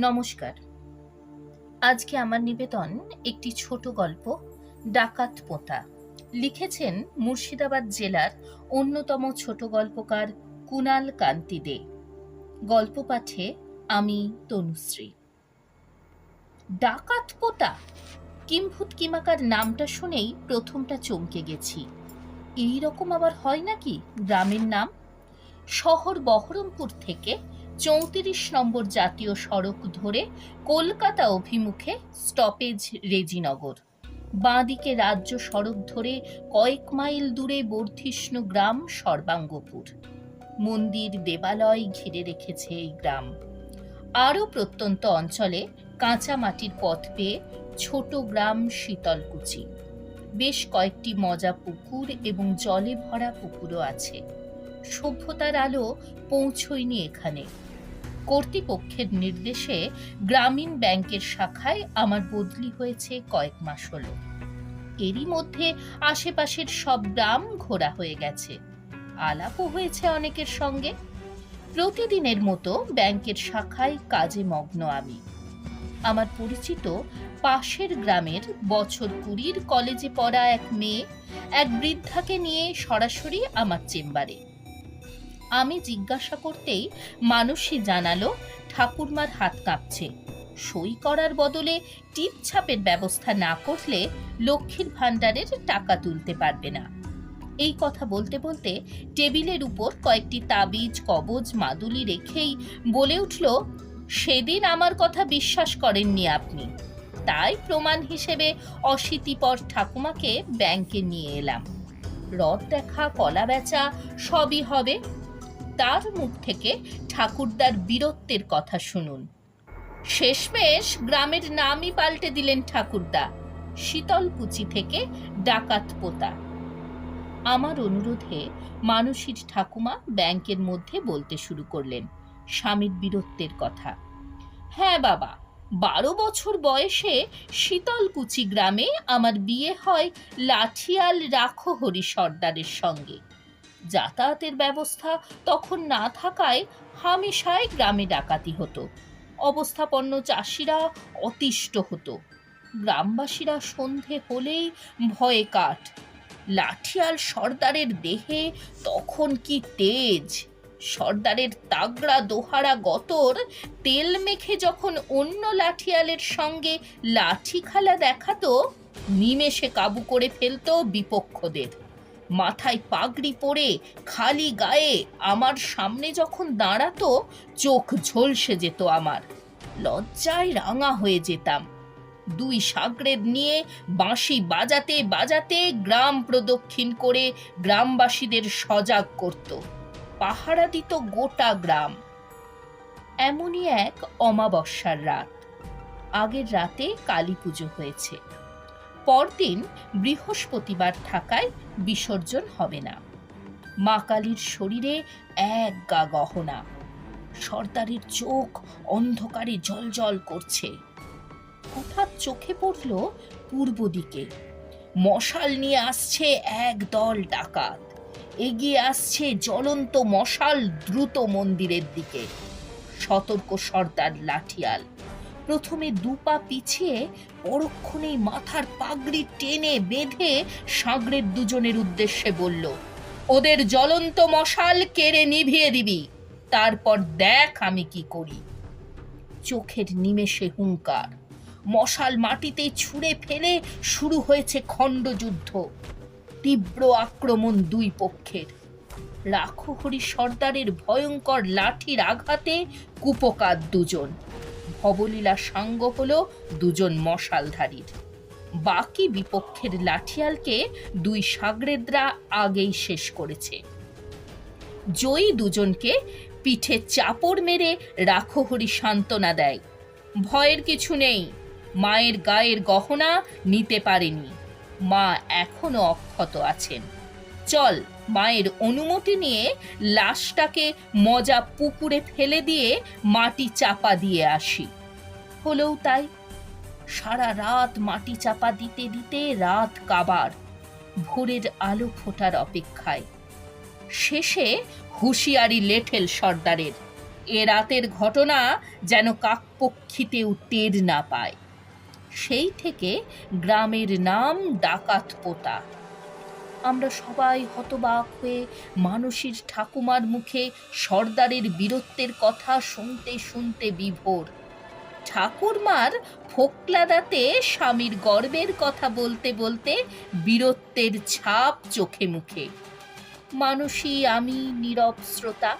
নমস্কার। আজকে আমার নিবেদন একটি ছোট গল্প, ডাকাত পোতা। লিখেছেন মুর্শিদাবাদ জেলার অন্যতম ছোট গল্পকার কুনাল কান্তি দে। গল্প পাঠে আমি তনুশ্রী। ডাকাত পোতা? কিম্ভূত কিমাকার নামটা শুনেই প্রথমটা চমকে গেছি। এই রকম আবার হয় নাকি গ্রামের নাম? শহর বহরমপুর থেকে চৌত্রিশ নম্বর জাতীয় সড়ক ধরে কলকাতা অভিমুখে স্টপেজ রেজিনগর। বাঁদিকে রাজ্য সড়ক ধরে কয়েক মাইল দূরে বর্ধিষ্ণু গ্রাম, সর্বাঙ্গপুর। মন্দির দেবালয় ঘিরে রেখেছে এই গ্রাম। আরও প্রত্যন্ত অঞ্চলে কাঁচা মাটির পথ পেয়ে ছোট গ্রাম শীতলকুচি। বেশ কয়েকটি মজা পুকুর এবং জলে ভরা পুকুরও আছে। সভ্যতার আলো পৌঁছয়নি এখানে। কর্তৃপক্ষের নির্দেশে গ্রামীণ ব্যাংকের শাখায় আমার বদলি হয়েছে কয়েক মাস হলো। এরই মধ্যে আশেপাশের সব গ্রাম ঘোরা হয়ে গেছে। আলাপও হয়েছে অনেকের সঙ্গে। প্রতিদিনের মতো ব্যাংকের শাখায় কাজে মগ্ন আমি। আমার পরিচিত পাশের গ্রামের বছর কুড়ির কলেজে পড়া এক মেয়ে, এক বৃদ্ধাকে নিয়ে সরাসরি আমার চেম্বারে। আমি জিজ্ঞাসা করতেই মানুষই জানালো, ঠাকুরমার হাত কাঁপছে। সই করার বদলে টিপ ছাপের ব্যবস্থা না করলে লক্ষ্মীর ভাণ্ডারের টাকা তুলতে পারবে না। এই কথা বলতে বলতে টেবিলের উপর কয়েকটি তাবিজ, কবজ, মাদুলি রেখেই বলে উঠল, সেদিন আমার কথা বিশ্বাস করেননি আপনি। তাই প্রমাণ হিসেবে অশীতিপর ঠাকুমাকে ব্যাংকে নিয়ে এলাম। রথ দেখা কলা বেচা সবই হবে তার মুখ থেকে ঠাকুরদার বীরত্বের কথা শুনুন। শেষমেশ গ্রামের নামই পাল্টে দিলেন ঠাকুরদা, শীতলকুচি থেকে ডাকাত পোতা। আমার অনুরোধে মানসীর ঠাকুমা ব্যাংকের মধ্যে বলতে শুরু করলেন স্বামীর বীরত্বের কথা। হ্যাঁ বাবা, বারো বছর বয়সে শীতলকুচি গ্রামে আমার বিয়ে হয় লাঠিয়াল রাখো হরি সর্দারের সঙ্গে। যাতায়াতের ব্যবস্থা তখন না থাকায় হামেশাই গ্রামে ডাকাতি হতো। অবস্থাপন্ন চাষিরা অতিষ্ঠ হতো। গ্রামবাসীরা সন্ধে হলেই ভয়ে কাঠ, লাঠিয়াল সর্দারের দেহে তখন কি তেজ? সর্দারের তাগড়া দোহারা গতর তেল মেখে যখন অন্য লাঠিয়ালের সঙ্গে লাঠি খেলা দেখাতো, নিমেষে কাবু করে ফেলতো বিপক্ষদের। মাথায় পাগড়ি পরে খালি গায়ে আমার সামনে যখন দাঁড়াতো, চোখ ঝলসে যেত আমার। লজ্জায় রাঙা হয়ে যেতাম। দুই সাগরেদ নিয়ে বাঁশি বাজাতে বাজাতে গ্রাম প্রদক্ষিণ করে গ্রামবাসীদের সজাগ করত। পাহারা দিত গোটা গ্রাম। এমনই এক অমাবস্যার রাত। আগের রাতে কালী পুজো হয়েছে। পরদিন বৃহস্পতিবার থাকায় বিসর্জন হবে না। মা কালীর শরীরে এক গা গহনা। সর্দারের চোখ অন্ধকারে জলজল করছে। হঠাৎ চোখে পড়ল পূর্ব দিকে। মশাল নিয়ে আসছে এক দল ডাকাত। এগিয়ে আসছে জ্বলন্ত মশাল দ্রুত মন্দিরের দিকে। সতর্ক সর্দার লাঠিয়াল। প্রথমে দুপা পিছিয়ে পরক্ষণেই মাথার পাগড়ি টেনে বেঁধে সাগরের দুজনের উদ্দেশ্যে বলল, ওদের জ্বলন্ত মশাল কেড়ে নিভিয়ে দিবি, তারপর দেখ আমি কি করি। চোখের নিমেষে হুঙ্কার, মশাল মাটিতে ছুঁড়ে ফেলে শুরু হয়েছে খণ্ডযুদ্ধ। তীব্র আক্রমণ দুই পক্ষের। রাখহরি সর্দারের ভয়ঙ্কর লাঠির আঘাতে কুপকার দুজন। ভবলীলা সাঙ্গ হলো দুজন মশালধারীর। বাকি বিপক্ষের লাঠিয়ালকে দুই সাগরেদরা আগেই শেষ করেছে। জয়ী দুজনকে পিঠে চাপড় মেরে রাখহরি সান্ত্বনা দেয়। ভয়ের কিছু নেই, মায়ের গায়ের গহনা নিতে পারেনি। মা এখনও অক্ষত আছেন। চল মায়ের অনুমতি নিয়ে লাশটাকে মজা পুকুরে ফেলে দিয়ে মাটি চাপা দিয়ে আসি। হলেও তাই সারা রাত মাটি চাপা দিতে দিতে রাত কাবার, ভোরের আলো ফোটার অপেক্ষায়। শেষে হুঁশিয়ারি লেঠেল সর্দারের, এ রাতের ঘটনা যেন কাকপক্ষিতেও টের না পায়। সেই থেকে গ্রামের নাম ডাকাত পোতা। আমরা সবাই হতবাক হয়ে মানসীর ঠাকুমার মুখে সর্দারের বীরত্বের কথা শুনতে শুনতে বিভোর। ঠাকুরমার ফোকলা দাঁতে স্বামীর গর্বের কথা বলতে বলতে বীরত্বের ছাপ চোখে মুখে। মানসী, আমি নীরব শ্রোতা,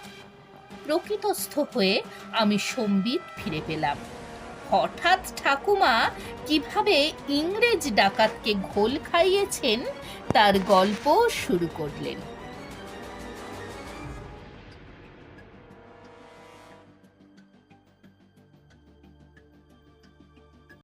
প্রকৃতস্থ হয়ে আমি সম্বিত ফিরে পেলাম। হঠাৎ ঠাকুমা কীভাবে ইংরেজ ডাকাতকে ঘোল খাইয়েছেন তার গল্প শুরু করলেন।